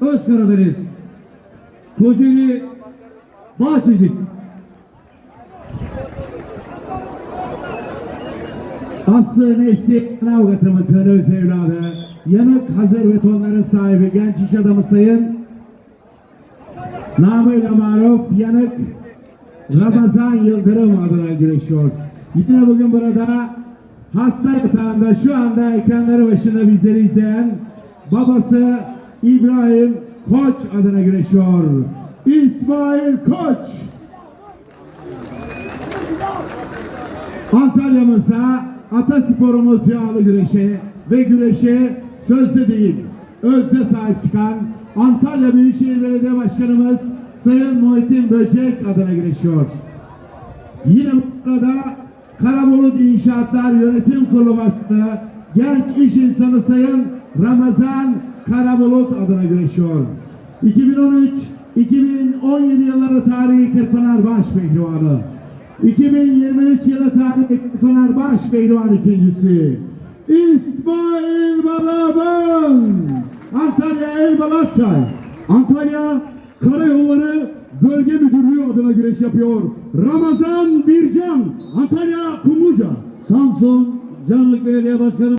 Özkaradeniz. Kocaeli Bahçecik. Aslı Nesli ana avukatımızın öz evladı. Yanık hazır betonların sahibi genç iş adamı sayın namıyla maruf yanık Ramazan Yıldırım adına güreşiyor. Yine bugün burada hasta yatağında şu anda ekranları başında bizleri izleyen babası İbrahim Koç adına güreşiyor. İsmail Koç. Antalya'mızda atasporumuz yağlı güreşe ve güreşe sözde değil, özde sahip çıkan Antalya Büyükşehir Belediye Başkanımız Sayın Muhittin Böcek adına güreşiyor. Yine burada Karabulut İnşaatlar Yönetim Kurulu Başkanı genç iş insanı Sayın Ramazan Karabulut adına güreşiyor. 2013-2017 yılları tarihi Kırkpınar Baş Pehlivanı. 2023 yılı tarihi Kırkpınar Baş Pehlivan ikincisi. İsmail Balaban. Antalya Elbalatçay. Antalya Karayolları Bölge Müdürlüğü adına güreş yapıyor. Ramazan Bircan, Antalya Kumluca. Samsun Canlık Belediye Başkanı